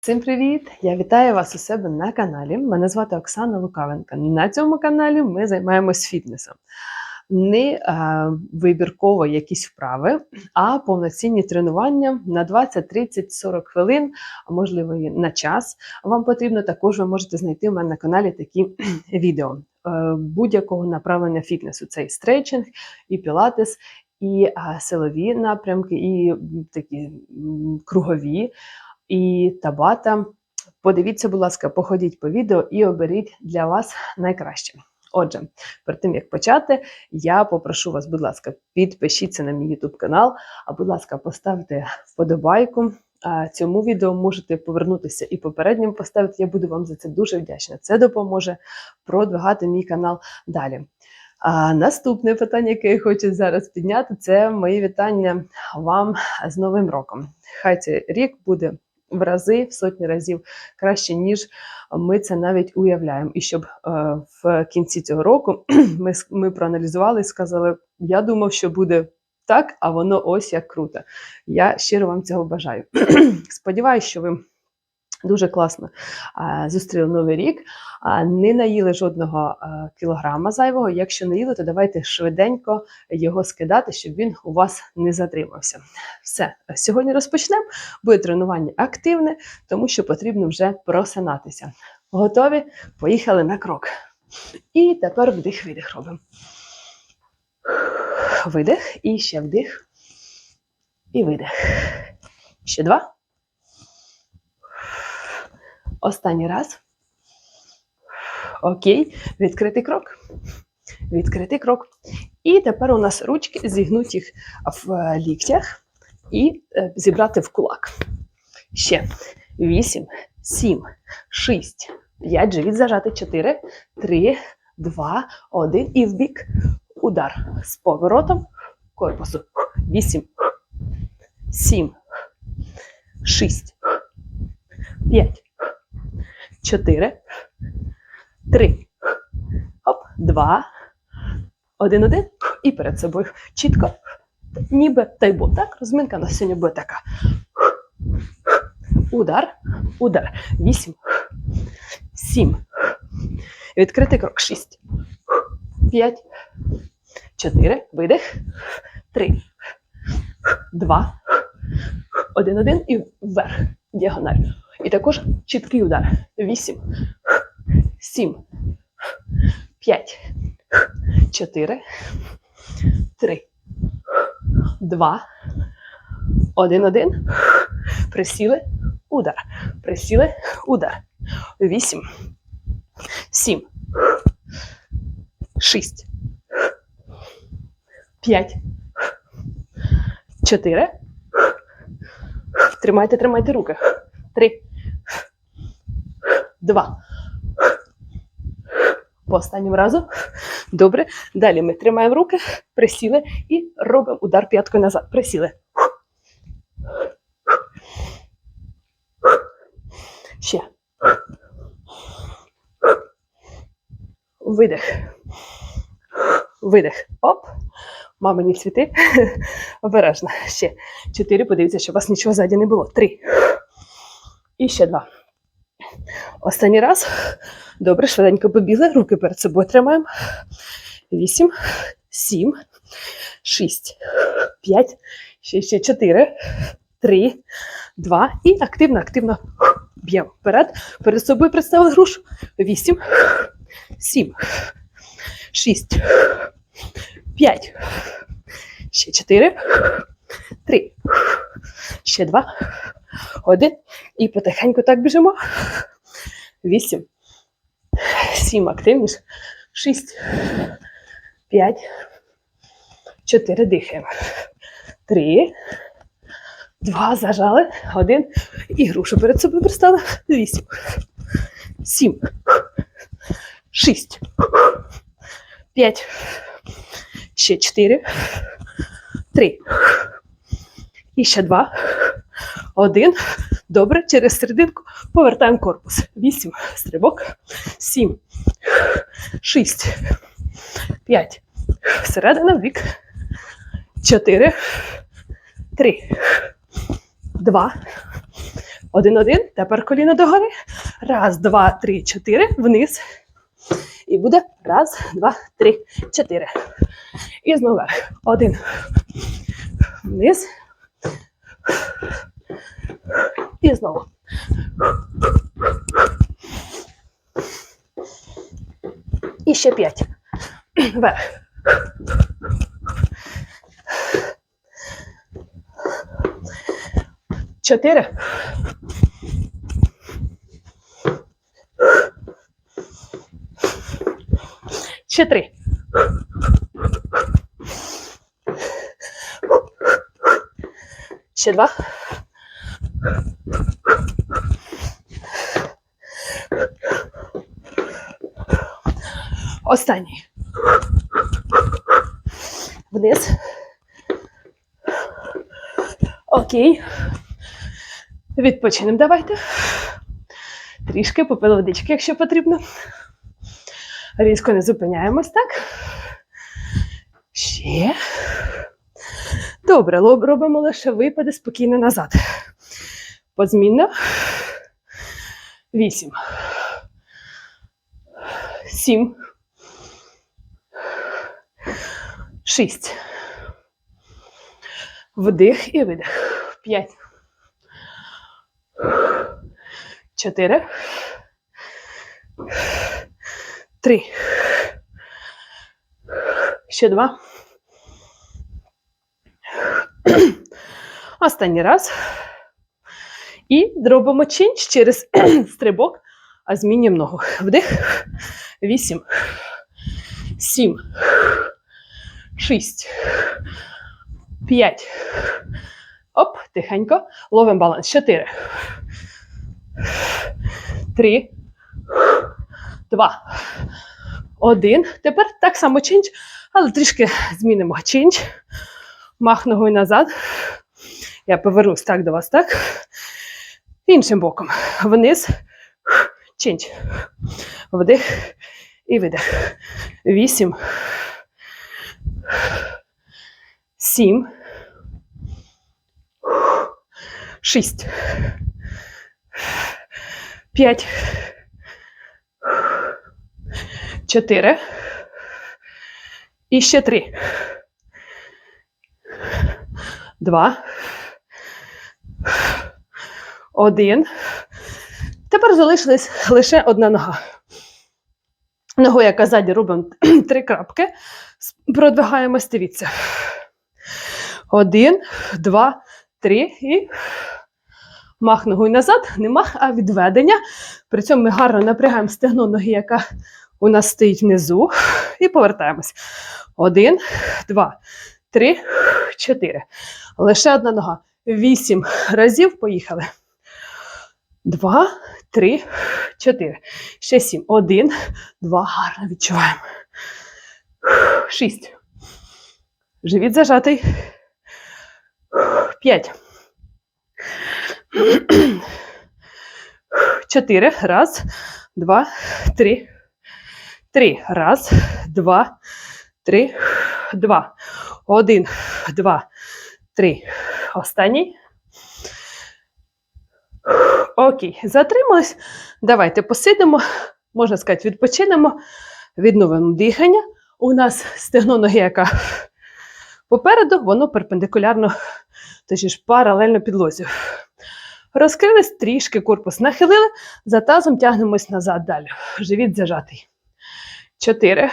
Всім привіт! Я вітаю вас у себе на каналі. Мене звати Оксана Лукавенка. На цьому каналі ми займаємось фітнесом. Не е, вибірково якісь вправи, а повноцінні тренування на 20, 30, 40 хвилин, а можливо і на час. Вам потрібно також ви можете знайти у мене на каналі такі відео е, будь-якого направлення фітнесу. Це і стретчинг, і пілатес, і силові напрямки, і такі кругові і табата. Подивіться, будь ласка, походіть по відео і оберіть для вас найкраще. Отже, перед тим як почати, я попрошу вас, будь ласка, підпишіться на мій YouTube канал, а будь ласка, поставте вподобайку. Цьому відео можете повернутися і попереднім поставити. Я буду вам за це дуже вдячна. Це допоможе продвигати мій канал далі. А наступне питання, яке я хочу зараз підняти, це мої вітання вам з Новим роком. Хай цей рік буде в рази, в сотні разів краще, ніж ми це навіть уявляємо. І щоб е, в кінці цього року ми, ми проаналізували і сказали: я думав, що буде так, а воно ось як круто. Я щиро вам цього бажаю. Сподіваюсь, що ви. Дуже класно зустріли новий рік, не наїли жодного кілограма зайвого. Якщо наїли, то давайте швиденько його скидати, щоб він у вас не затримався. Все, сьогодні розпочнемо. Буде тренування активне, тому що потрібно вже просинатися. Готові? Поїхали на крок. І тепер вдих, видих робимо. Видих, і ще вдих. І видих. Ще два. Останній раз. Окей. Відкритий крок. Відкритий крок. І тепер у нас ручки зігнуті в е, ліктях і е, зібрати в кулак. Ще 8, 7, 6, 5, живіт зажати 4, 3, 2, 1 і в бік. Удар з поворотом корпусу. 8, 7, 6, 5, 4, 3, оп, 2, 1, 1 і перед собою чітко ніби тайбо. Так, розминка на сьогодні буде така. Удар, удар. Вісім, сім. Відкритий крок. Шість, п'ять, чотири. Видих. Три, два, один, один і вверх. Діагональ. І також чіткий удар. Вісім, сім, п'ять, чотири, три два, один, один. Присіли, удар. Присіли, удар. Вісім, сім, шість, п'ять, чотири. Тримайте, тримайте руки. Три. Два. По останньому разу. Добре. Далі ми тримаємо руки, присіли і робимо удар п'яткою назад. Присіли. Ще. Видих. Видих. Оп. Мамині цвіти. Обережно. Ще. Чотири. Подивіться, щоб у вас нічого ззаді не було. Три. І ще два. Останній раз. Добре, швиденько побігли. Руки перед собою тримаємо. Вісім, сім, шість, п'ять, ще, ще чотири, три, два. І активно, активно б'ємо вперед. Перед собою представили грушу. Вісім, сім, шість, п'ять, ще чотири, три, ще два, один. І потихеньку так біжимо. Вісім, сім активніше. Шість, п'ять, чотири. Дихаємо. Три, два. Зажали. Один. І грушу перед собою пристали. Вісім. Сім. Шість. П'ять. Ще чотири. Три. І ще два. Один. Добре. Через серединку повертаємо корпус. Вісім. Стрибок. Сім. Шість. П'ять. Всередина в бік. Чотири. Три. Два. Один-один. Тепер коліно догори. Раз, два, три, чотири. Вниз. І буде раз, два, три, чотири. І знову. Один. Вниз. І знову. І ще п'ять. Вверх. Чотири. Ще. Ще два. Останній. Вниз. Окей. Відпочинемо давайте. Трішки попили водички, якщо потрібно. Різко не зупиняємось, так? Ще. Добре, робимо лише випади спокійно назад. Позмінно. Вісім. Сім. Шість. Вдих і видих. П'ять. Чотири. Три. Ще два. Останній раз. І робимо чинч через стрибок, а змінюємо ногу. Вдих. Вісім. Сім. Шість. П'ять. Оп, тихенько. Ловимо баланс. Чотири. Три. Два. Один. Тепер так само чинч, але трішки змінимо чинч. Мах ногою назад. Я повернусь так до вас, так? Іншим боком. Вниз. Чинч. Вдих і видих. Вісім. Сім. Шість. П'ять. Чотири. І ще три. Два. Один. Тепер залишилась лише одна нога. Ногу, яка ззаді робимо три крапки. Продвигаємось, дивіться. Один, два, три і мах ногою назад. Не мах, а відведення. При цьому ми гарно напрягаємо стегно ноги, яка у нас стоїть внизу. І повертаємось. Один, два, три, чотири. Лише одна нога. Вісім разів. Поїхали. Два, три, чотири. Ще сім. Один, два. Гарно відчуваємо. Шість. Живіт зажатий. П'ять. Чотири. Раз, два, три. Три. Раз, два, три, два. Один, два, три. Останній. Окей, затримались. Давайте посидимо, можна сказати, відпочинемо, відновимо дихання. У нас стегно ноги, яка попереду, воно перпендикулярно, точніше, паралельно підлозі. Розкрились трішки, корпус нахилили, за тазом тягнемось назад далі. Живіт зажатий. Чотири.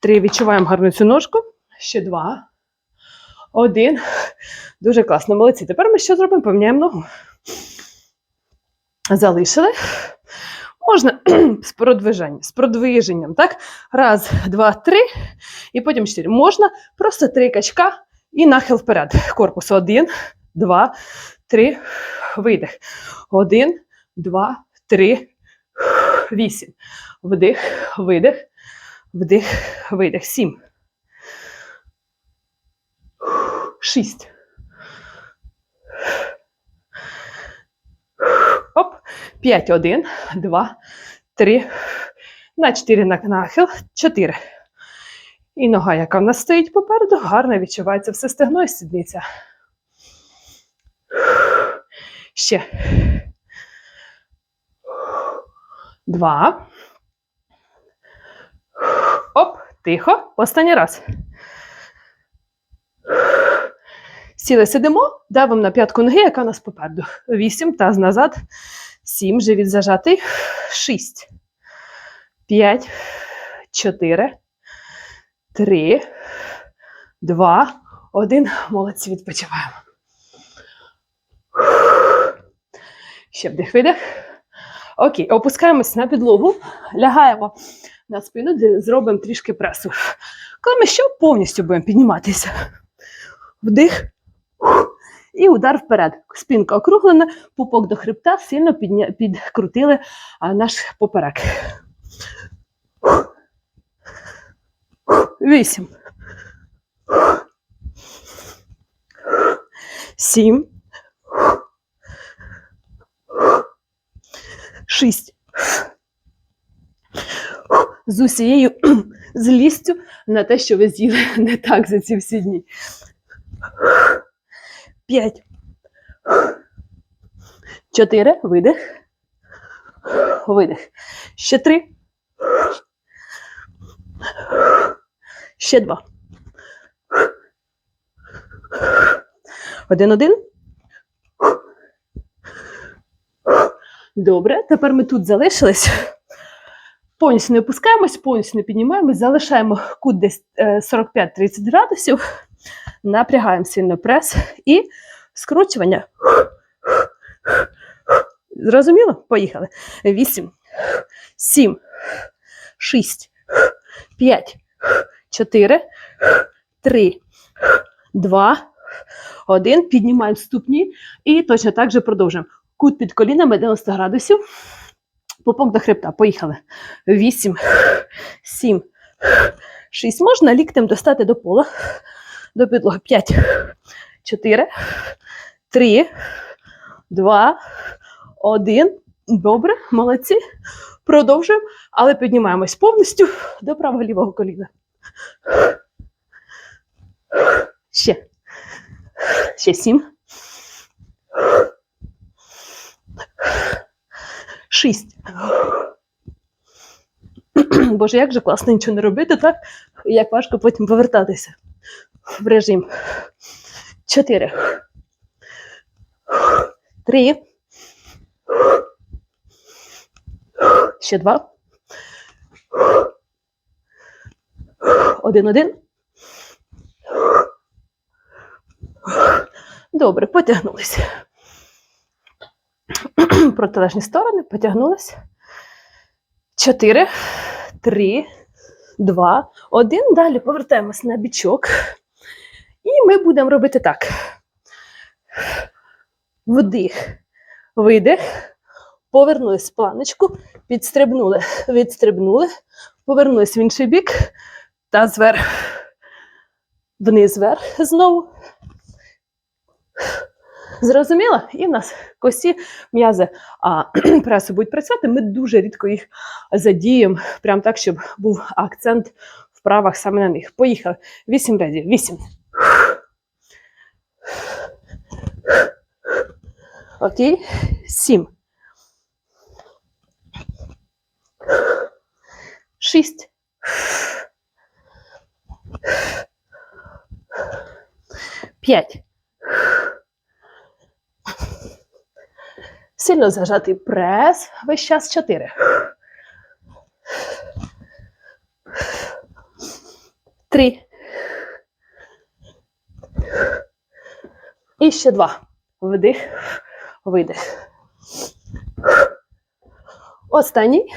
Три. Відчуваємо гарну цю ножку. Ще два. Один. Дуже класно, молодці. Тепер ми що зробимо? Поміняємо ногу. Залишили. Можна з продвиженням, з продвиженням, так? Раз, два, три. І потім чотири. Можна просто три качка і нахил вперед. Корпус. Один, два, три. Видих. Один, два, три, вісім. Вдих, видих, вдих, видих. Сім. Шість. Оп. П'ять. Один, два, три. На чотири на нахил. Чотири. І нога, яка в нас стоїть попереду, гарно відчувається все стегно і сідниця. Ще. Два. Оп, тихо. Останній раз. Сіли сидимо, давимо на п'ятку ноги, яка у нас попереду. Вісім, таз назад. Сім, живіт зажатий. Шість. П'ять. Чотири. Три. Два. Один. Молодці, відпочиваємо. Ще вдих, видих. Окей, опускаємось на підлогу, лягаємо на спину, зробимо трішки пресу. Коли ми що повністю будемо підніматися. Вдих. І удар вперед. Спинка округлена, пупок до хребта, сильно підня... підкрутили наш поперек. Вісім. Сім. Шість. З усією злістю на те, що ви з'їли не так за ці всі дні. П'ять. Чотири. Видих. Видих. Ще три. Ще два. Один, один. Добре, тепер ми тут залишились. Повністю не опускаємось, повністю не піднімаємось, залишаємо кут десь е, 45-30 градусів, напрягаємо сильно прес і скручування. Зрозуміло? Поїхали. 8, 7, 6, 5, 4, 3, 2, 1. Піднімаємо ступні і точно так же продовжуємо. Кут під колінами 90 градусів. Пупок до хребта. Поїхали. 8, 7, 6. Можна ліктем достати до пола, до підлоги. 5, 4, 3, 2, 1. Добре, молодці. Продовжуємо, але піднімаємось повністю до правого лівого коліна. Ще. Ще 7. 6. Боже, як же класно нічого не робити, так? Як важко потім повертатися в режим. 4. 3. Ще 2. 1, 1. Добре, потягнулися. Протилежні сторони, потягнулися. 4, 3, 2, 1. Далі повертаємось на бічок. І ми будемо робити так. Вдих, видих. Повернулись в планочку, підстрибнули, відстрибнули, повернулись в інший бік та зверх. Вниз вверх знову. Зрозуміло? І в нас косі м'язи а, пресу будуть працювати. Ми дуже рідко їх задіємо, прям так, щоб був акцент в правах саме на них. Поїхали. Вісім разів. Вісім. Окей. Сім. Шість. П'ять. Сильно зажатий прес. Весь час чотири. Три. І ще два. Вдих, видих. Останній.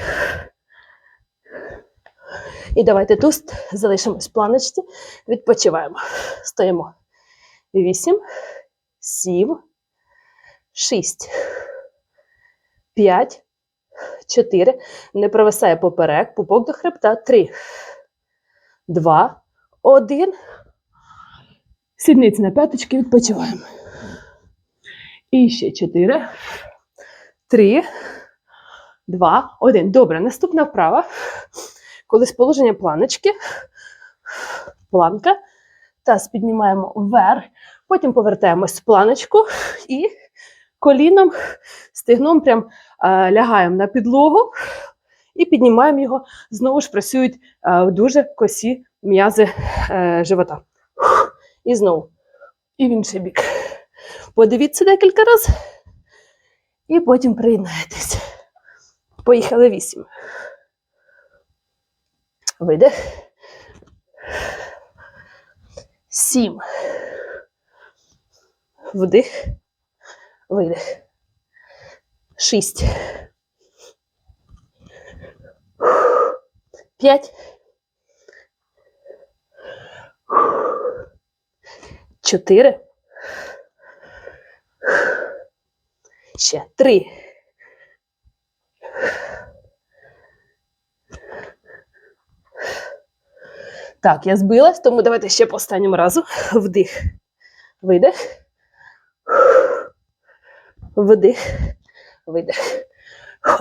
І давайте тут залишимось в планочці, відпочиваємо. Стоїмо. Вісім, сім, шість, п'ять, чотири. Не провисає поперек, пупок до хребта. Три, два, один. Сідниці на п'яточки, відпочиваємо. І ще чотири, три, два, один. Добре, наступна вправа. Коли з положення планочки, планка, таз піднімаємо вверх, потім повертаємось в планочку і коліном, стегном прям е, лягаємо на підлогу і піднімаємо його. Знову ж працюють е, дуже косі м'язи е, живота. І знову. І в інший бік. Подивіться декілька разів. І потім приєднаєтесь. Поїхали вісім. Видих. Сім. Вдих. Видих. Шість. П'ять. Чотири. Ще три. Так, я збилась, тому давайте ще по останньому разу. Вдих. Видих. Вдих. Видих.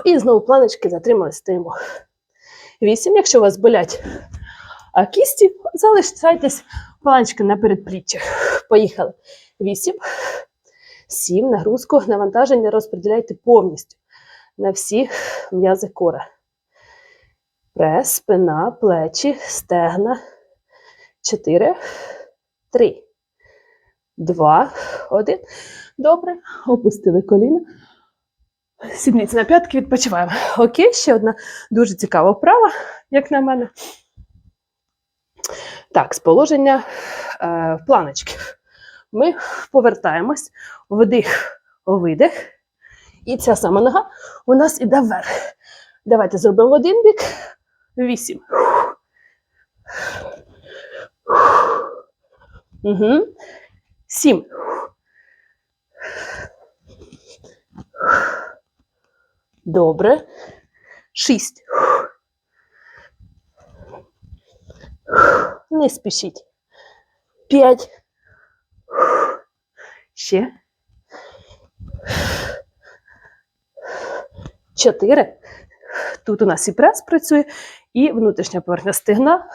І знову планочки затримали, стоїмо. Вісім. Якщо у вас болять кісті, залишайтесь планочки на передпліччях. Поїхали. Вісім. Сім. Нагрузку, навантаження розподіляйте повністю на всі м'язи кора. Прес, спина, плечі, стегна. Чотири, три, два, один. Добре. Опустили коліна. Сідниці на п'ятки, відпочиваємо. Окей, ще одна дуже цікава вправа, як на мене. Так, з положення е, планочки. Ми повертаємось, вдих, видих. І ця сама нога у нас іде вверх. Давайте зробимо один бік. Вісім. Угу. Сім. Добре. Шість. Не спішіть. П'ять. Ще. Чотири. Тут у нас і прес працює, і внутрішня поверхня стегна.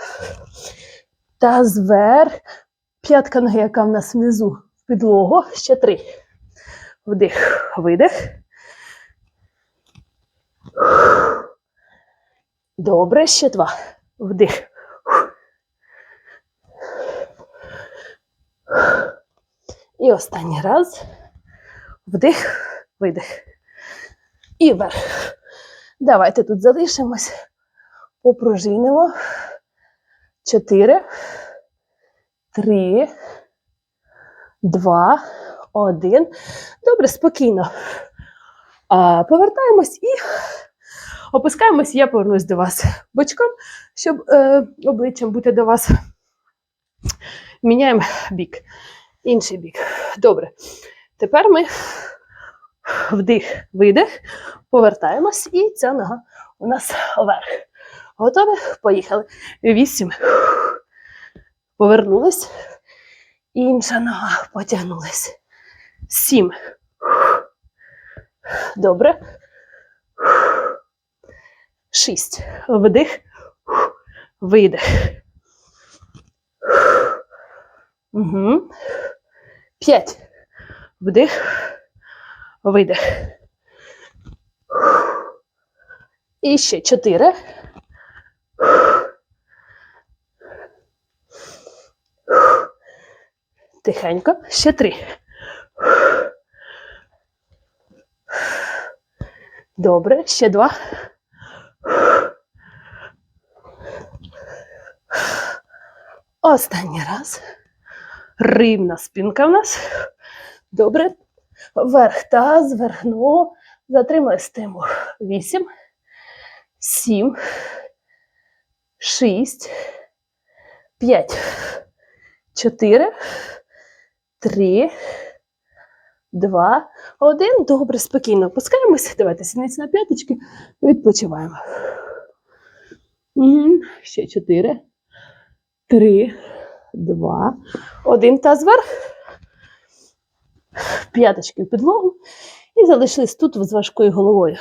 Та зверх. П'ятка ноги, яка в нас внизу в підлогу. Ще три. Вдих, видих. Добре, ще два. Вдих. І останній раз. Вдих, видих. І вверх. Давайте тут залишимось. Попружинимо. Чотири. Три. Два. Один. Добре, спокійно. А, повертаємось і опускаємось. Я повернусь до вас бочком, щоб е, обличчям бути до вас. Міняємо бік. Інший бік. Добре. Тепер ми вдих, видих, повертаємось, і ця нога у нас вверх. Готові? Поїхали. Вісім. Повернулись. Інша нога потягнулась. Сім. Добре. Шість. Вдих. Видих. Угу. П'ять. Вдих. Видих. І ще чотири. Тихенько. Ще три. Добре, ще два. Останній раз. Рівна спинка в нас. Добре. Вверх таз, вверх ногу. Затримали стиму. Вісім. Сім. Шість. П'ять. Чотири. Три. Два. Один. Добре, спокійно опускаємося. Давайте сідниці на п'яточки. Відпочиваємо. Ще чотири. Три. Два. Один таз вверх. П'яточки в підлогу. І залишились тут з важкою головою.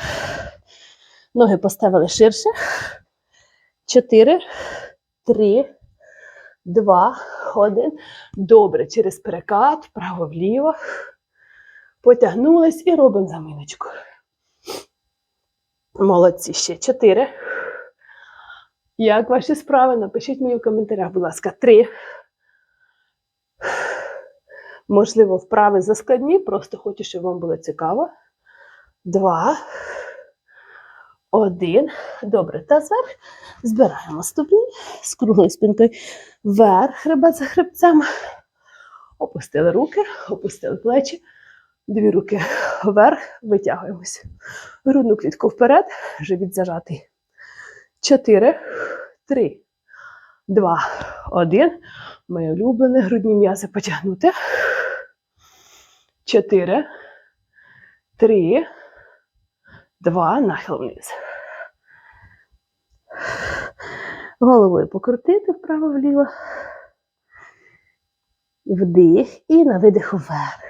Ноги поставили ширше. Чотири, три, два, один. Добре. Через перекат, вправо-вліво. Потягнулись і робимо заминочку. Молодці, ще чотири. Як ваші справи? Напишіть мені в коментарях, будь ласка, три. Можливо, вправи заскладні, просто хочу, щоб вам було цікаво. Два. Один. Добре. Та зверх. Збираємо ступні з круглою спинкою вверх, хребет за хребцем. Опустили руки, опустили плечі. Дві руки вверх, витягуємось. Грудну клітку вперед, живіт зажатий. Чотири, три, два, один. Моє улюблене грудні м'язи потягнути. Чотири, три, два, нахил вниз. Головою покрутити вправо-вліво. Вдих і на видих вверх.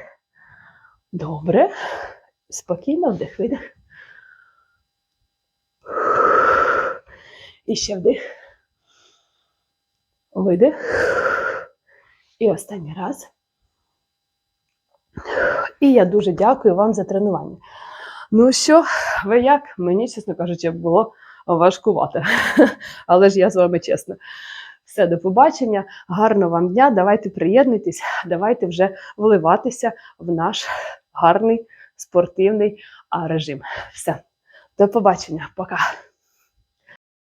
Добре. Спокійно вдих, видих. І ще вдих. Видих. І останній раз. І я дуже дякую вам за тренування. Ну що, ви як? Мені, чесно кажучи, було важкувато. Але ж я з вами чесна. Все, до побачення, гарного вам дня. Давайте приєднуйтесь, давайте вже вливатися в наш гарний спортивний режим. Все, до побачення, пока.